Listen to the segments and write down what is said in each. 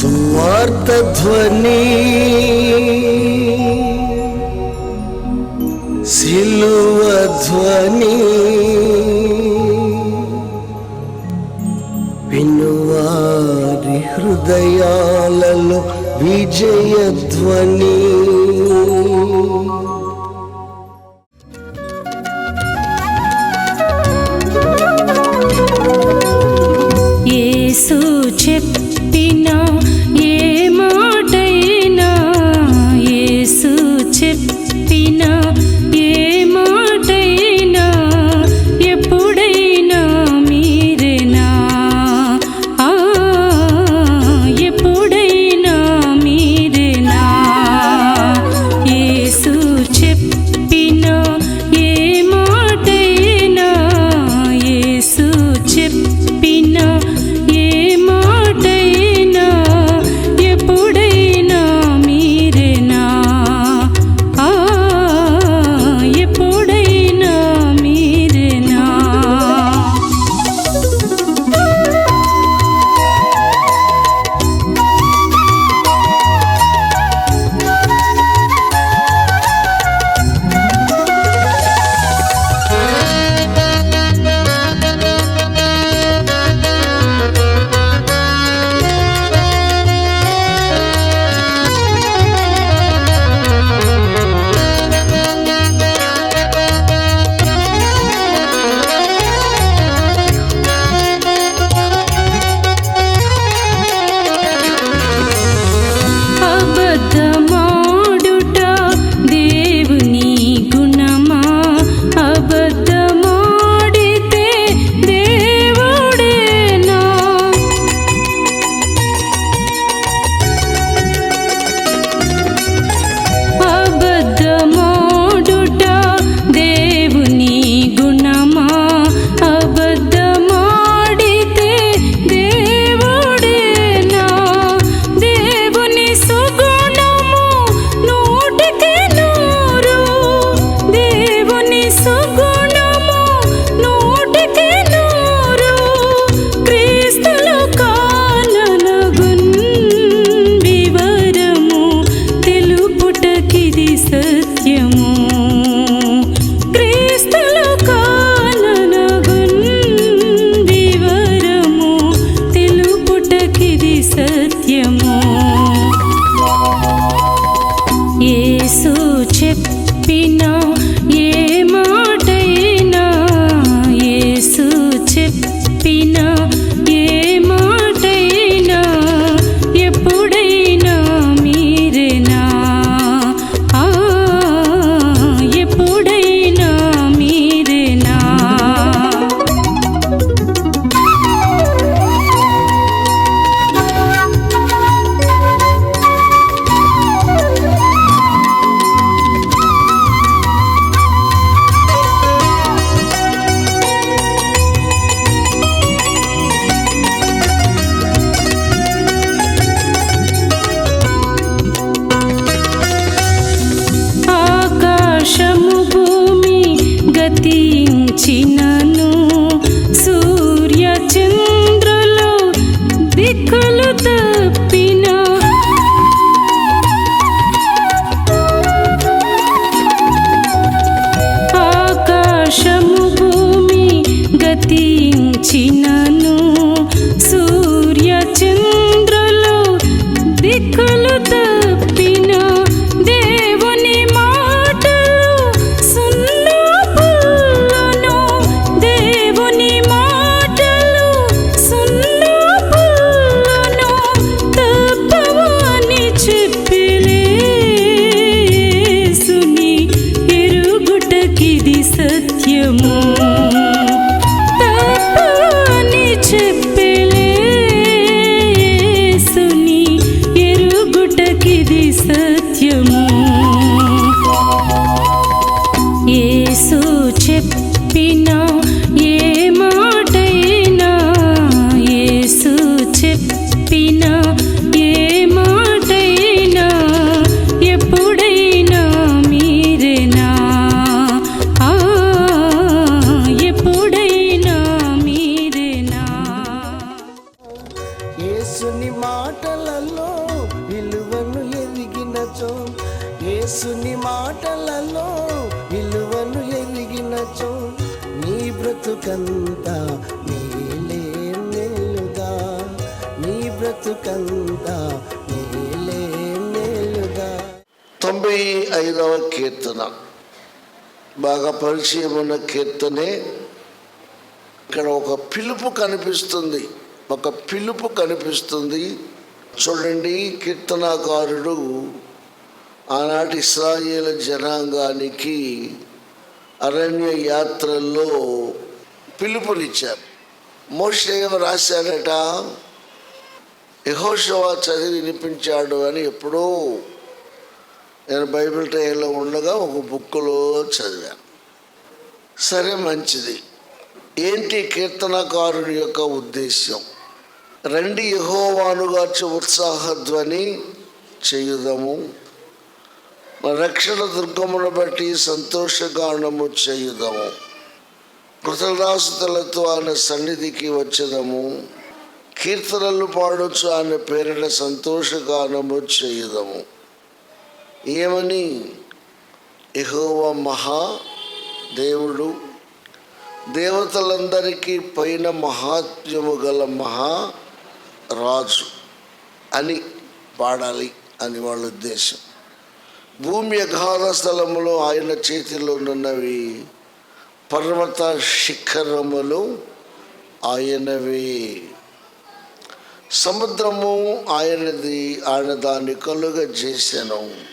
సువార్త ధ్వని సిలువ ధ్వని వినువారి హృదయాలలో విజయ కీర్తనే ఇక్కడ ఒక పిలుపు కనిపిస్తుంది. ఒక పిలుపు కనిపిస్తుంది. చూడండి కీర్తనాకారుడు ఆనాటి ఇస్రాయేల్ జనాంగానికి అరణ్య యాత్రల్లో పిలుపునిచ్చారు. మోషే రాశాడట? యహోషవా చదివి వినిపించాడు అని ఎప్పుడో నేను బైబిల్ టైంలో ఉండగా ఒక బుక్లో చదివాను. సరే మంచిది. ఏంటి కీర్తనకారుని యొక్క ఉద్దేశ్యం? రండి యహోవానుగార్చి ఉత్సాహధ్వని చేయుదము. రక్షణ దుర్గమును బట్టి సంతోషగానము చేయుదము. కృతదాసులతో ఆయన సన్నిధికి వచ్చేదము. కీర్తనలు పాడొచ్చు ఆయన పేరిట సంతోషగానము చేయుదము. ఏమని? యెహోవా మహా దేవుడు దేవతలందరికీ పైన మహాత్మ్యము గల మహా రాజు అని పాడాలి అని వాళ్ళ ఉద్దేశం. భూమి అగాధ స్థలములో ఆయన చేతిలో ఉన్నవి పర్వత శిఖరములు ఆయనవే. సముద్రము ఆయనది ఆయన దాన్ని కలుగ చేశాను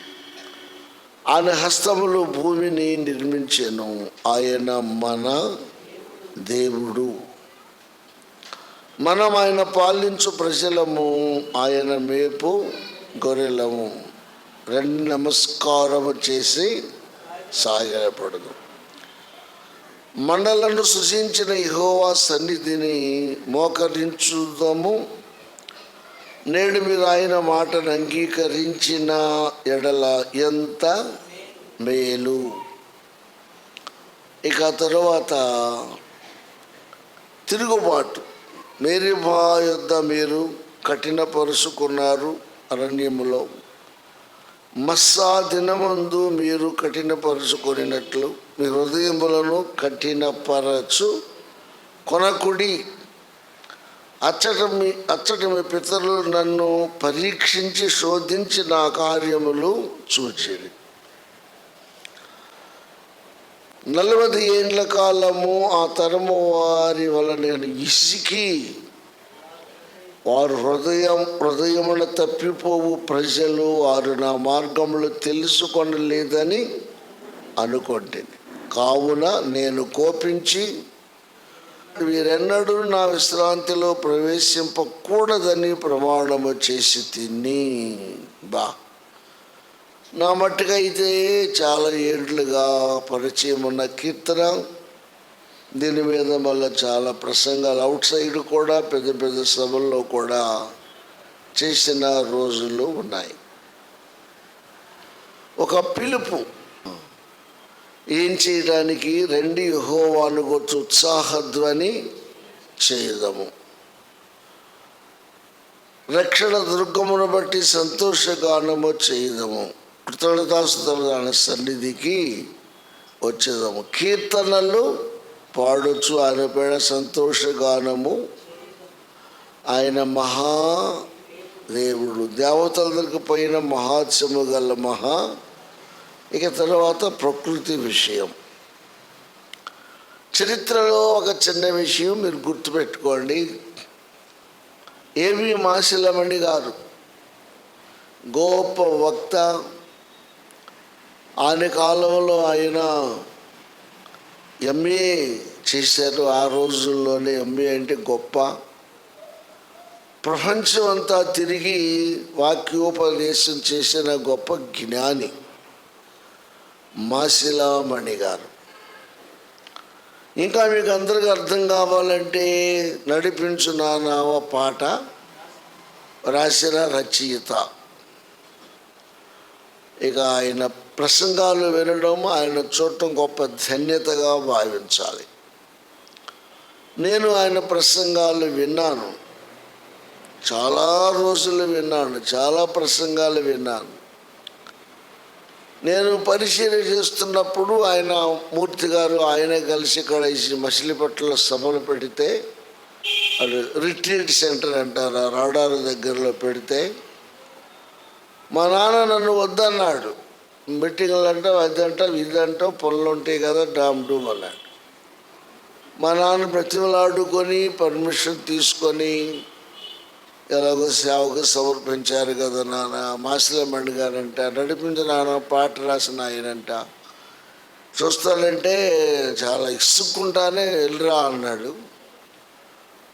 ఆయన హస్తములు భూమిని నిర్మించాను. ఆయన మన దేవుడు. మనం ఆయన పాలించు ప్రజలము ఆయన మేపు గొర్రెలము. రెండు నమస్కారము చేసి సాగపడదు మండలను సృజించిన యెహోవా సన్నిధిని మోకరించుదాము. నేడు మీరు ఆయన మాటను అంగీకరించిన ఎడల ఎంత మేలు. ఇక తరువాత తిరుగుబాటు. మేరీబా యొద్ద మీరు కఠినపరుచుకున్నారు అరణ్యములో. మస్సా దినమందు మీరు కఠినపరుచుకొనినట్లు మీ హృదయములను కఠినపరచు. కొనకుడి అచ్చట మీ అచ్చట మీ పితరులు నన్ను పరీక్షించి శోధించి నా కార్యములు చూచిరి. నలభై ఏండ్ల కాలము ఆ తరము వారి వల్ల నేను ఇసికి వారు హృదయం హృదయమున తప్పిపోవు ప్రజలు వారు నా మార్గములు తెలుసుకొనలేదని అనుకుంటుంది కావున నేను కోపించి వీరెన్నడూ నా విశ్రాంతిలో ప్రవేశింపకూడదని ప్రమాణము చేసి తిని బా. నా మట్టుకైతే చాలా ఏళ్ళుగా పరిచయం ఉన్న కీర్తన దీని మీద మళ్ళీ చాలా ప్రసంగాలు అవుట్ సైడ్ కూడా పెద్ద పెద్ద సభల్లో కూడా చేసిన రోజులు ఉన్నాయి. ఒక పిలుపు ఏం చేయడానికి? రెండు యహోవాను గొచ్చు ఉత్సాహధ్వని చేయదము. రక్షణ దుర్గమును బట్టి సంతోషగానము చేయదము. కృతజ్ఞతాసుతాన సన్నిధికి వచ్చేదాము. కీర్తనలు పాడొచ్చు. ఆయన పేడ సంతోషగానము. ఆయన మహా దేవుడు. దేవతలందరికి పైన మహాత్సము గల మహా ఇక తర్వాత ప్రకృతి విషయం. చరిత్రలో ఒక చిన్న విషయం మీరు గుర్తుపెట్టుకోండి. ఏవి మాసిలమణి గారు? గొప్ప వక్త ఆయన కాలంలో ఆయన ఎంఏ చేశారు. ఆ రోజుల్లోనే ఎంఏ అంటే గొప్ప. ప్రపంచం అంతా తిరిగి వాక్యోపదేశం చేసిన గొప్ప జ్ఞాని. మాసిలామణి గారు. ఇంకా మీకు అందరికీ అర్థం కావాలంటే నడిపించు నా నావ పాట రాసిన రచయిత. ఇక ఆయన ప్రసంగాలు వినడం ఆయన చూడటం గొప్ప ధన్యతగా భావించాలి. నేను ఆయన ప్రసంగాలు విన్నాను. చాలా రోజులు విన్నాను చాలా ప్రసంగాలు విన్నాను. నేను పరిశీలన చేస్తున్నప్పుడు ఆయన మూర్తి గారు ఆయనే కలిసి ఇక్కడ ఈ మచిలీపట్నంలో సభలు పెడితే అది రిట్రీట్ సెంటర్ అంటారు ఆ రాడారు దగ్గరలో పెడితే మా నాన్న నన్ను వద్దన్నాడు. మీటింగ్లు అంటావు అది అంటావు ఇది అంటావు పనులు ఉంటాయి కదా డామ్ డూమ్ అన్నాడు. మా నాన్న ప్రతిమలాడుకొని పర్మిషన్ తీసుకొని ఎలాగో సేవకు సమర్పించారు కదా నాన్న. మాసిలమ్మండి గారంట నడిపించిన నాన్న పాట రాసిన ఆయనంట. చూస్తాడంటే చాలా ఇసుక్కుంటానే వెళ్ళరా అన్నాడు.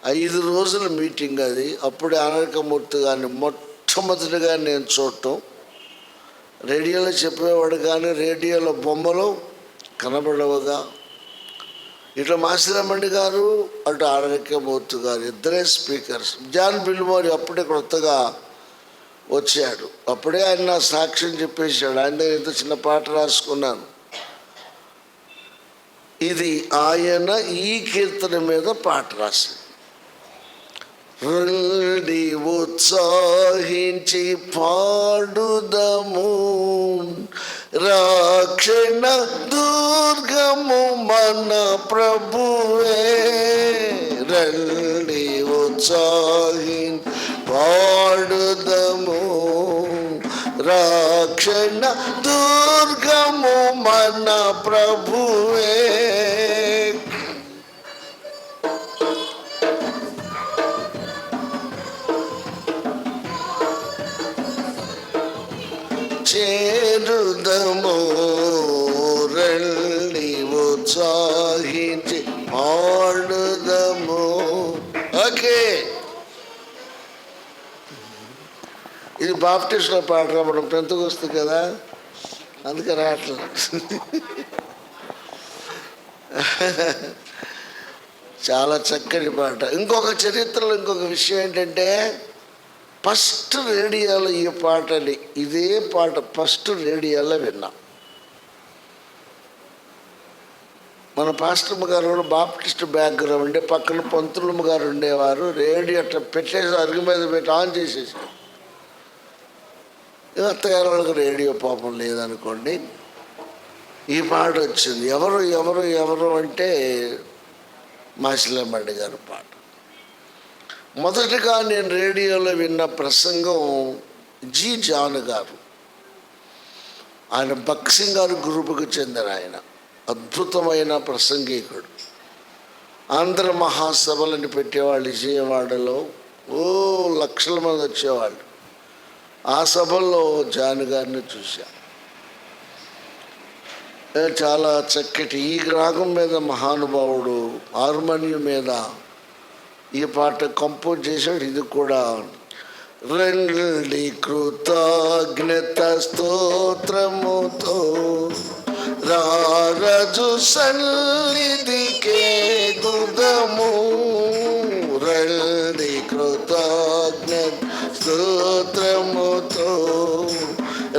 ఐదు రోజుల మీటింగ్ అది. అప్పుడే అనర్కమూర్తి గారిని మొట్టమొదటిగా నేను చూడటం. రేడియోలో చెప్పేవాడు కానీ రేడియోలో బొమ్మలు కనబడవుగా. ఇట్లా మాసిరమణి గారు అటు ఆరణ్యమూర్తి గారు ఇద్దరే స్పీకర్స్. జాన్ బిల్మోరి అప్పుడే కొత్తగా వచ్చాడు. అప్పుడే ఆయన నా సాక్ష్యం చెప్పేశాడు. ఆయన దగ్గర ఇంత చిన్న పాట రాసుకున్నాను. ఇది ఆయన ఈ కీర్తన మీద పాట రాసింది. రండి ఉత్సాహించి పాడుదము. రక్షణ దుర్గము మన ప్రభువే. రండి ఉత్సాహిన్ పాడుదము. రక్షణ దుర్గము మన ప్రభువే. ప్రోత్సాహించి పాడుదము ఓకే. ఇది బాప్టిస్ట్లో పాట రావడం టెన్త్కి వస్తుంది కదా? అందుకే రావట్లేదు. చాలా చక్కటి పాట. ఇంకొక చరిత్రలో ఇంకొక విషయం ఏంటంటే ఫస్ట్ రేడియోలో ఈ పాటని ఇదే పాట ఫస్ట్ రేడియోలో విన్నాం. మన పాస్టర్మ గారు కూడా బాప్టిస్ట్ బ్యాక్గ్రౌండ్ ఉండే పక్కన పంతులమ్మ గారు ఉండేవారు రేడియో అట్లా పెట్టేసి అరుగు మీద పెట్టి ఆన్ చేసేసారు అత్తగారు వాళ్ళకి రేడియో పాపం లేదనుకోండి ఈ పాట వచ్చింది. ఎవరు ఎవరు ఎవరు అంటే మాసిలమ్మండి గారి పాట. మొదటగా నేను రేడియోలో విన్న ప్రసంగం జి. జాన్ గారు. ఆయన భక్సింగ్ గారు గ్రూపుకు చెందిన ఆయన. అద్భుతమైన ప్రసంగికుడు. ఆంధ్ర మహాసభలను పెట్టేవాళ్ళు విజయవాడలో ఓ లక్షల మంది వచ్చేవాళ్ళు. ఆ సభల్లో జాను గారిని చూశా. చాలా చక్కటి ఈ రాగం మీద మహానుభావుడు హార్మోనియం మీద ఈ పాట కంపోజ్ చేశాడు. ఇది కూడా రండి కృతజ్ఞత స్తోత్రముతో రారజు సన్నిధికే దుదము రండి కృతజ్ఞ స్తోత్రముతో.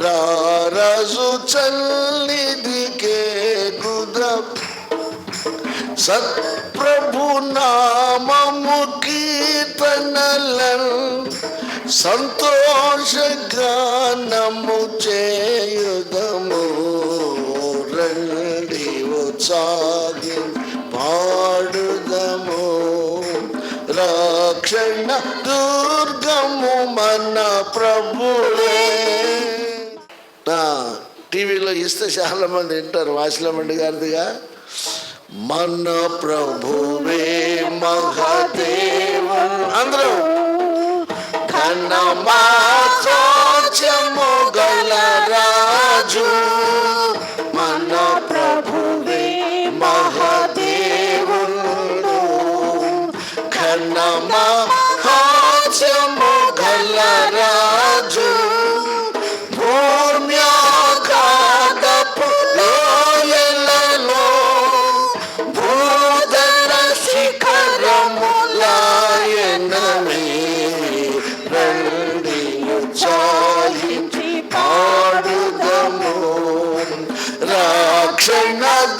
రారజు సన్నిధికే గుదము సత్ప్రభు నామము కీర్తనలను సంతోష గానము చేయుదము. రండి ఉత్సాగి పాడుదము రక్షణ దుర్గము మన ప్రభువే టీవీలో ఇస్తే చాలా మంది వింటారు వాసిలమండి గారిదిగా మన ప్రభువే మహదేవ అందరూ ఘనమాచము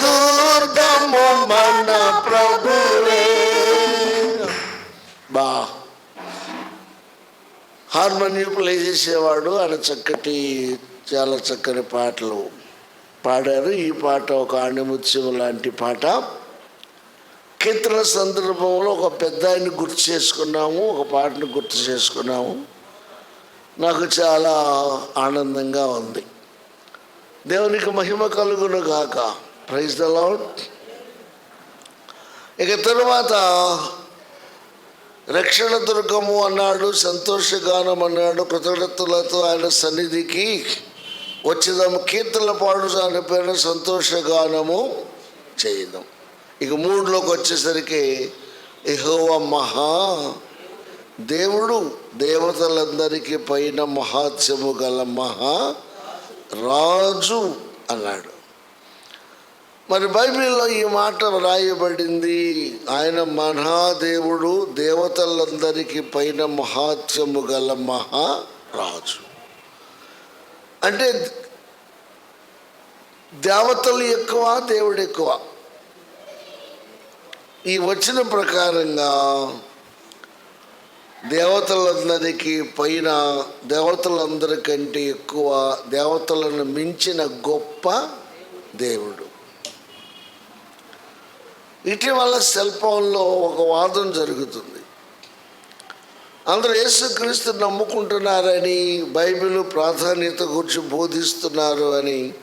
దుర్గము మన ప్రభువే. బా. హార్మోనియం ప్లే చేసేవాడు ఆయన చక్కటి చాలా చక్కని పాటలు పాడారు. ఈ పాట ఒక ఆణిముత్యం లాంటి పాట. కీర్తన సందర్భంలో ఒక పెద్ద ఆయన్ని గుర్తు చేసుకున్నాము ఒక పాటను గుర్తు చేసుకున్నాము. నాకు చాలా ఆనందంగా ఉంది. దేవునికి మహిమ కలుగును గాక ప్రైజ్ ద లాడ్ ఇక తరువాత రక్షణ దుర్గము అన్నాడు సంతోషగానం అన్నాడు కృతజ్ఞతలతో ఆయన సన్నిధికి వచ్చేదాము కీర్తన పాడు అని పేరు సంతోషగానము చేయదాం. ఇక మూడులోకి వచ్చేసరికి ఇహోవ మహా దేవుడు దేవతలందరికీ పైన మహాత్సము గల మహా రాజు అన్నాడు. మరి బైబిల్లో ఈ మాట వ్రాయబడింది. ఆయన మహాదేవుడు దేవతలందరికీ పైన మహాత్యము గల మహారాజు అంటే దేవతలు ఎక్కువ దేవుడు ఎక్కువ. ఈ వచ్చిన ప్రకారంగా దేవతలందరికీ పైన దేవతలందరికంటే ఎక్కువ దేవతలను మించిన గొప్ప దేవుడు. ఇటీవల సెల్ ఫోన్లో ఒక వాదం జరుగుతుంది. అందరూ యేసుక్రీస్తు నమ్ముకుంటున్నారని బైబిల్ ప్రాధాన్యత గురించి బోధిస్తున్నారు అని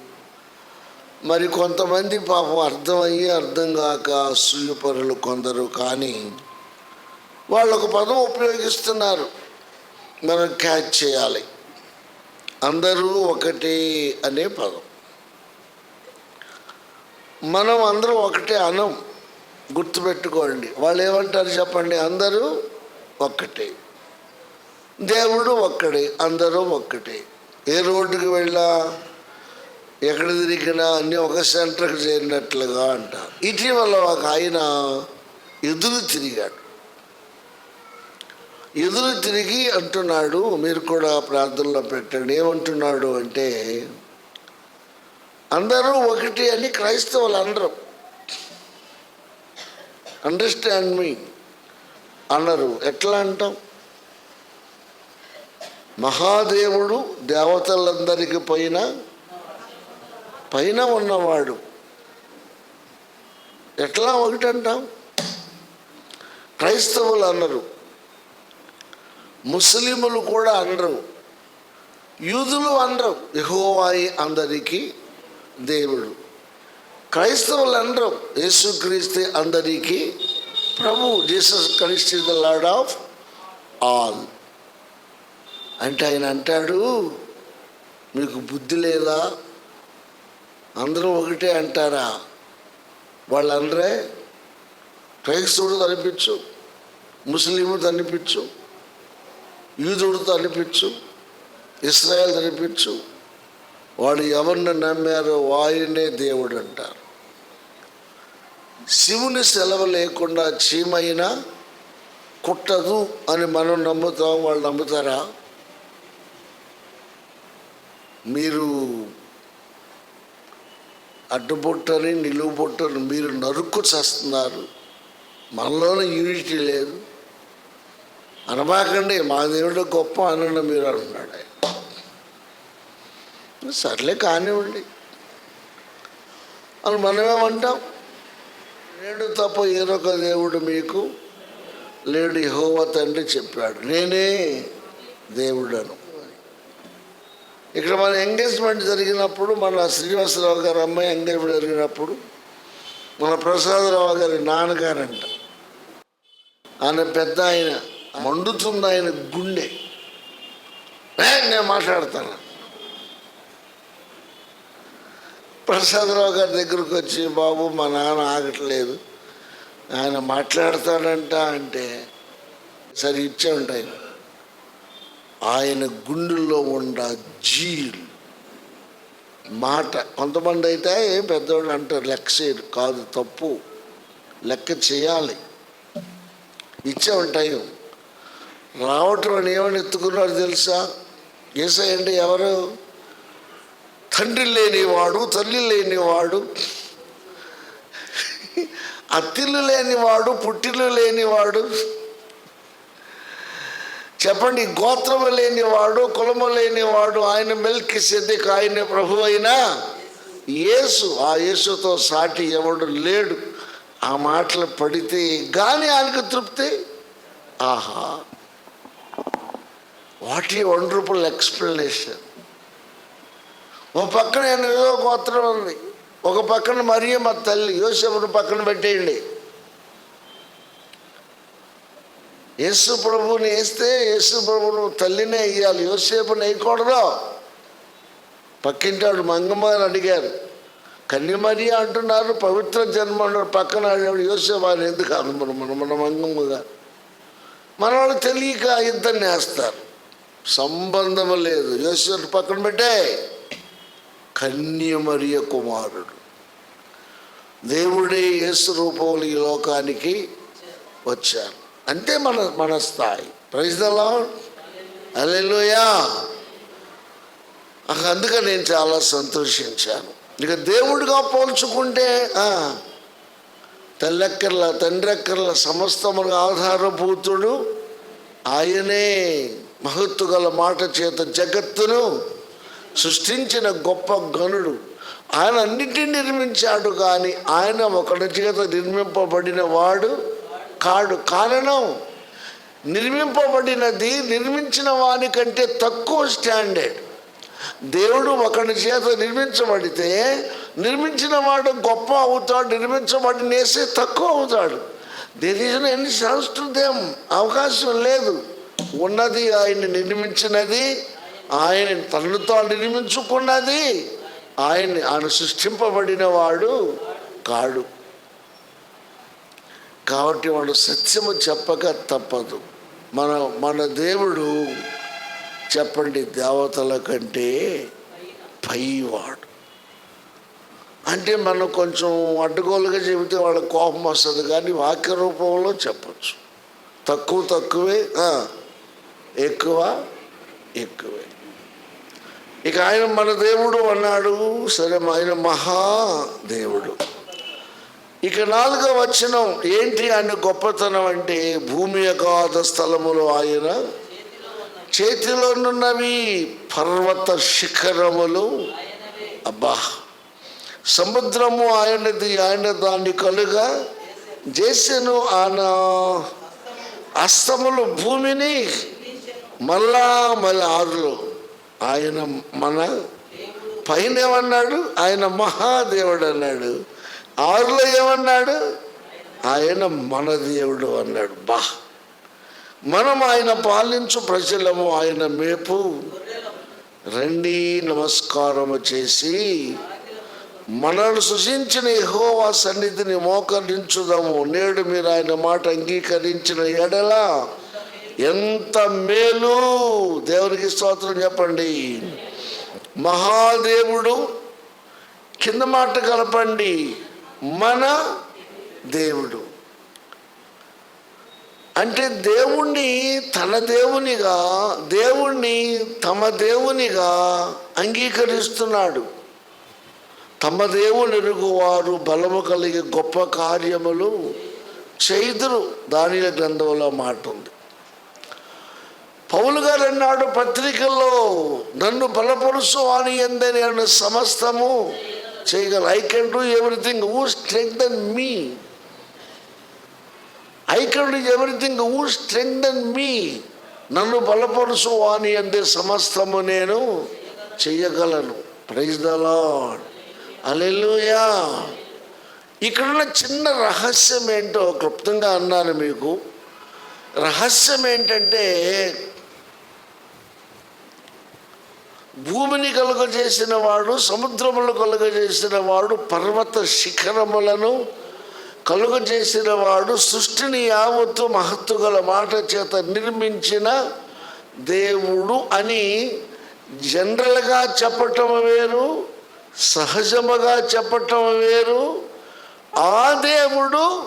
మరి కొంతమంది పాపం అర్థమయ్యి అర్థం కాక సూయపరులు కొందరు. కానీ వాళ్ళు ఒక పదం ఉపయోగిస్తున్నారు. మనం క్యాచ్ చేయాలి. అందరూ ఒకటే అనే పదం. మనం అందరం ఒకటే అనం. గుర్తుపెట్టుకోండి. వాళ్ళు ఏమంటారు చెప్పండి? అందరూ ఒక్కటే. దేవుడు ఒక్కడే అందరూ ఒక్కటే. ఏ రోడ్డుకి వెళ్ళా ఎక్కడ తిరిగినా అన్నీ ఒక సెంటర్కి చేరినట్లుగా అంటారు. ఇటీవల ఒక ఆయన ఎదురు తిరిగాడు. ఎదురు తిరిగి అంటున్నాడు మీరు కూడా ప్రార్థనలో పెట్టండి. ఏమంటున్నాడు అంటే అందరూ ఒకటి అని క్రైస్తవులు అందరూ అండర్స్టాండ్ మీ అన్నారు. ఎట్లా అంటాం మహాదేవుడు దేవతలందరికి పైన పైన ఉన్నవాడు. ఎట్లా ఒకటి అంటాం క్రైస్తవులు అన్నారు. ముస్లిములు కూడా అనరు. యూదులు అనరు. ఎహోవాయి అందరికీ దేవుడు. క్రైస్తవులు అనరు యేసుక్రీస్తే అందరికీ ప్రభు Jesus Christ is the Lord of all. అంటే ఆయన అంటాడు మీకు బుద్ధి లేదా? అందరూ ఒకటే అంటారా? వాళ్ళందరే క్రైస్తవుడు తనిపించు ముస్లింలు అనిపించు యూదుడు అనిపించు ఇస్రాయల్ తనిపించు వాడు ఎవరిని నమ్మారో వాయునే దేవుడు అంటారు. శివుని సెలవు లేకుండా చీమైనా కుట్టదు అని మనం నమ్ముతాం వాళ్ళు నమ్ముతారా? మీరు అడ్డుబొట్టని నిలువుబొట్టని మీరు నరుక్కు చేస్తున్నారు. మనలోనే యూనిటీ లేదు. అనబాకండి మా దేవుడు గొప్ప అనండి మీరు అన్నాడు సర్లే కానివ్వండి. అని మనమేమంటాం? నేను తప్ప ఏరొక దేవుడు మీకు లేడు హోవ తండ్రి చెప్పాడు. నేనే దేవుడను. ఇక్కడ మన ఎంగేజ్మెంట్ జరిగినప్పుడు మన శ్రీనివాసరావు గారి అమ్మాయి ఎంగేజ్మెంట్ జరిగినప్పుడు మన ప్రసాదరావు గారి నాన్నగారంట. ఆయన పెద్ద ఆయన మండుతుంది ఆయన గుండె. నేను మాట్లాడతాను. ప్రసాదరావు గారి దగ్గరకు వచ్చి బాబు మా నాన్న ఆగట్లేదు. ఆయన మాట్లాడతాడంట అంటే సరే ఇచ్చే ఉంటాయి. ఆయన గుండెల్లో ఉన్న జీల్ మాట కొంతమంది అయితే ఏం పెద్దవాళ్ళు అంటారు లెక్క చేయరు కాదు తప్పు. లెక్క చేయాలి. ఇచ్చే ఉంటాయి. రావటం అని ఏమని ఎత్తుకున్నాడు తెలుసా? ఏసై ఎవరు? తండ్రి లేనివాడు తల్లి లేనివాడు అత్తిల్లు లేనివాడు పుట్టిల్లు లేనివాడు చెప్పండి గోత్రము లేనివాడు కులము లేనివాడు ఆయన మెల్కి సిద్ధికి ఆయన ప్రభు అయినా యేసు ఆ యేసుతో సాటి ఎవడు లేడు. ఆ మాటలు పడితే కానీ ఆయనకు తృప్తి? ఆహా. వాట్ ఈ వండర్ఫుల్ ఎక్స్ప్లెనేషన్. ఒక పక్కన ఎనిమిదో గోత్రం ఉంది. ఒక పక్కన మరియమ్మ తల్లి యోసేపును పక్కన పెట్టేయండి. యేసు ప్రభువుని వేస్తే యేసు ప్రభువును తల్లినే వేయాలి యోసేపుని వేయకూడదు. పక్కింటాడు మంగమ్మ అని అడిగారు. కన్యమరి అంటున్నారు పవిత్ర జన్మ అంటారు పక్కన యోసేపు ఆయన ఎందుకు అనుమను మన మన మంగమ్మ గారు మన వాళ్ళు తెలియక ఇద్దరిని వేస్తారు. సంబంధం లేదు. యోసేపు పక్కన పెట్టే కన్యమరియ కుమారుడు. దేవుడే యేసు రూపంలో ఈ లోకానికి వచ్చాను అంటే మన మన స్థాయి. ప్రైజ్దలా అలెలుయా అందుకని నేను చాలా సంతోషించాను. ఇక దేవుడిగా పోల్చుకుంటే తల్లెక్కర్ల తండ్రెక్కర్ల సమస్తమును ఆధారభూతుడు. ఆయనే మహత్తు గల మాట చేత జగత్తును సృష్టించిన గొప్ప గనుడు. ఆయన అన్నిటిని నిర్మించాడు కానీ ఆయన ఒకటి చేత నిర్మింపబడిన వాడు కాడు. కారణం నిర్మింపబడినది నిర్మించిన వాని కంటే తక్కువ స్టాండర్డ్. దేవుడు ఒకడి చేత నిర్మించబడితే నిర్మించిన వాడు గొప్ప అవుతాడు నిర్మించబడినేసి తక్కువ అవుతాడు. దేర్ ఈజ్ ఎన్ని సంస్కృతం అవకాశం లేదు. ఉన్నది ఆయన నిర్మించినది ఆయన తనను తాను నిర్మించుకున్నది. ఆయన ఆయన సృష్టింపబడిన వాడు కాడు. కాబట్టి వాడు సత్యము చెప్పక తప్పదు. మన మన దేవుడు చెప్పండి దేవతల కంటే పైవాడు. అంటే మనం కొంచెం అడ్డుగోలుగా చెబితే వాళ్ళ కోపం వస్తుంది కానీ వాక్య రూపంలో చెప్పచ్చు. తక్కువ తక్కువే ఎక్కువ ఎక్కువే. ఇక ఆయన మన దేవుడు అన్నాడు. సరే ఆయన మహా దేవుడు. ఇక నాలుగో వచనం ఏంటి ఆయన గొప్పతనం అంటే భూమి అగాధ స్థలములు ఆయన చేతిలోనున్నవి పర్వత శిఖరములు. అబ్బా! సముద్రము ఆయనది ఆయన దాన్ని కలుగా చేసెను ఆయన అస్తములు భూమిని మళ్ళా మళ్ళీ ఆరులు. ఆయన మన పైన ఏమన్నాడు? ఆయన మహాదేవుడు అన్నాడు. ఆరులో ఏమన్నాడు? ఆయన మన దేవుడు అన్నాడు. బా! మనం ఆయన పాలించు ప్రజలము ఆయన మేపు. రండి నమస్కారము చేసి మనల్ని సృజించిన యహోవా సన్నిధిని మోకరించుదాము. నేడు మీరు ఆయన మాట అంగీకరించిన ఎడల ఎంత మేలు దేవునికి స్తోత్రం చెప్పండి. మహాదేవుడు కింద మాట కలపండి. మన దేవుడు. అంటే దేవుణ్ణి తన దేవునిగా దేవుణ్ణి తమ దేవునిగా అంగీకరిస్తున్నాడు. తమ దేవుని వారు బలము కలిగి గొప్ప కార్యములు చేదురు దానిల గ్రంథంలో మాట ఉంది. పౌలు గారు అన్నాడు పత్రికల్లో నన్ను బలపరుసు అని ఎందే నేను సమస్తము చేయగల. I can do everything who strengthen me I can do everything who strengthen me నన్ను బలపరుసు అని అందే సమస్తము నేను చేయగలను. ప్రైజ్ ద లాడ్ అలెలుయా ఇక్కడున్న చిన్న రహస్యం ఏంటో క్లుప్తంగా అన్నాను మీకు. రహస్యం ఏంటంటే భూమిని కలుగజేసిన వాడు సముద్రములు కలుగజేసిన వాడు పర్వత శిఖరములను కలుగజేసిన వాడు సృష్టిని యావత్తు మహత్తు గల మాట చేత నిర్మించిన దేవుడు అని జనరల్గా చెప్పటం వేరు సహజముగా చెప్పటం వేరు ఆ దేవుడు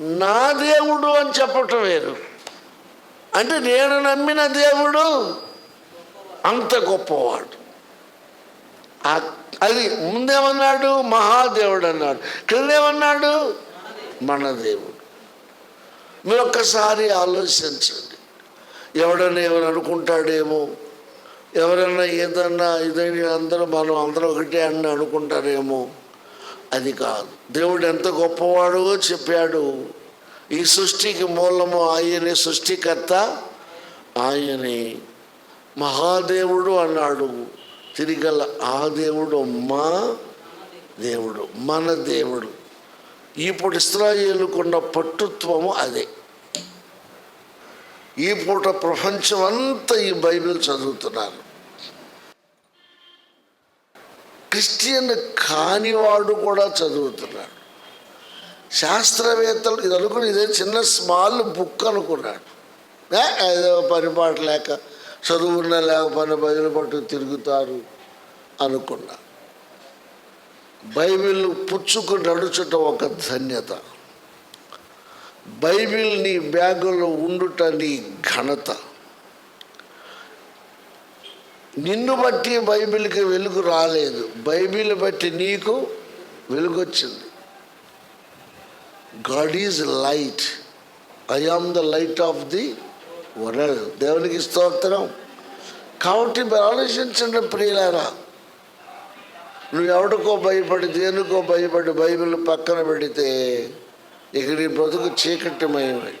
నా దేవుడు అని చెప్పటం వేరు. అంటే నేను నమ్మిన దేవుడు అంత గొప్పవాడు. అది ముందేమన్నాడు? మహాదేవుడు అన్నాడు క్రిందేమన్నాడు మన దేవుడు మీరు ఒక్కసారి ఆలోచించండి. ఎవడన్నా ఏమైనా అనుకుంటాడేమో? ఎవరన్నా ఏదన్నా ఇదని అందరూ మనం అందరూ ఒకటే అని అనుకుంటారేమో? అది కాదు. దేవుడు ఎంత గొప్పవాడో చెప్పాడు. ఈ సృష్టికి మూలము ఆయనే సృష్టికర్త. ఆయనే మహాదేవుడు అన్నాడు. తిరిగల ఆ దేవుడు మా దేవుడు మన దేవుడు. ఇప్పుడు ఇస్రాయేలుకున్న పట్టుత్వము అదే. ఈ పూట ప్రపంచం అంతా ఈ బైబిల్ చదువుతున్నారు. క్రిస్టియన్ కానివాడు కూడా చదువుతున్నాడు. శాస్త్రవేత్తలు ఇది అనుకుని ఇదే చిన్న స్మాల్ బుక్ అనుకున్నాడు. ఏదో పరిపాటు లేక చదువున్న లేకపోయిన పని బయలు పట్టు తిరుగుతారు అనుకున్నా. బైబిల్ పుచ్చుకు నడుచుట ఒక ధన్యత. బైబిల్ నీ బ్యాగులో ఉండుట నీ ఘనత. నిన్ను బట్టి బైబిల్కి వెలుగు రాలేదు. బైబిల్ బట్టి నీకు వెలుగొచ్చింది. God is light. I am the light of the world దేవునికి స్తోత్రం. కాబట్టి మీరు ఆలోచించండి ప్రియులారా. నువ్వు ఎవడికో భయపడి దేనికో భయపడి బైబిల్ పక్కన పెడితే ఇక నీ బ్రతుకు చీకటిమయమై.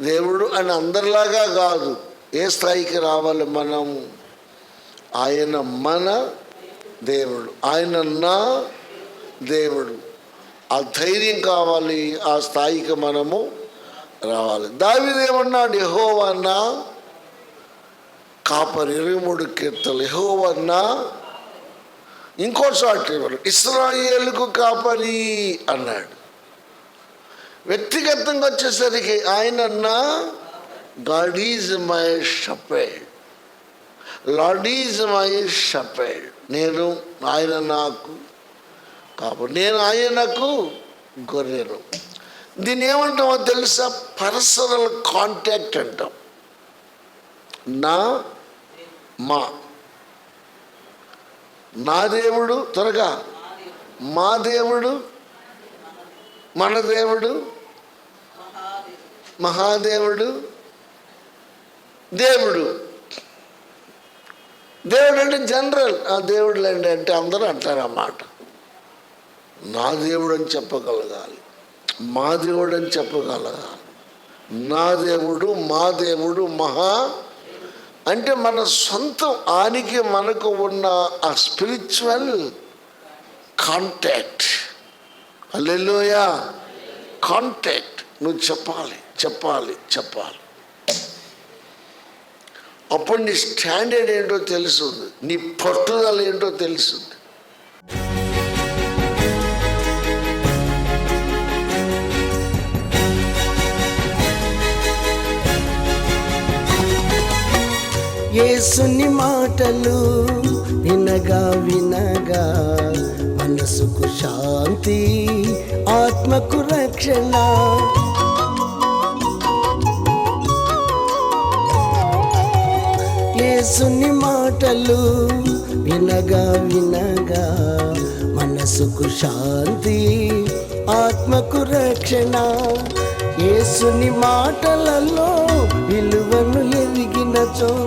దేవుడు అని అందరిలాగా కాదు. ఏ స్థాయికి రావాలి మనం? ఆయన మన దేవుడు. ఆయన నా దేవుడు. ఆ ధైర్యం కావాలి ఆ స్థాయికి మనము. రావాలి. దావిదేమన్నాడు యహోవన్న కాపరి ఇరవై మూడు కీర్తలు యహోవన్న ఇంకో చాటు ఇస్రాయేలుకు కాపరి అన్నాడు. వ్యక్తిగతంగా వచ్చేసరికి ఆయన అన్నా God is my shepherd Lord is my shepherd నేను ఆయన నాకు కాబట్టి నేను ఆయనకు గొర్రెను. దీన్ని ఏమంటామో తెలుసా? పర్సనల్ కాంటాక్ట్ అంటాం. నా మా. నా దేవుడు త్వరగా. మా దేవుడు మన దేవుడు మహాదేవుడు దేవుడు. దేవుడు అంటే జనరల్. ఆ దేవుడులేండి అంటే అందరూ అంటారు అన్నమాట నా దేవుడు అని చెప్పగలగాలి. మా దేవుడు అని చెప్పగలగాలి నా దేవుడు మా దేవుడు మహా. అంటే మన సొంతం ఆనికి మనకు ఉన్న ఆ స్పిరిచువల్ కాంటాక్ట్. Alleluia contact. నువ్వు చెప్పాలి చెప్పాలి చెప్పాలి. అప్పుడు నీ స్టాండర్డ్ ఏంటో తెలుసు నీ పట్టుదల ఏంటో తెలుస్తుంది ఏసుని మాటలు వినగా వినగా మనసుకు శాంతి ఆత్మకు రక్షణ. ఏసుని మాటలు వినగా వినగా మనసుకు శాంతి ఆత్మకు రక్షణ. ఏసుని మాటలలో విలువను ఎదిగినచో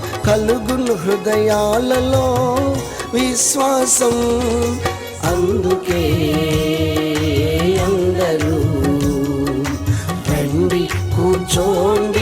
కలుగును హృదయాలలో విశ్వాసం. అందుకే అందరూ రండి కూర్చోండి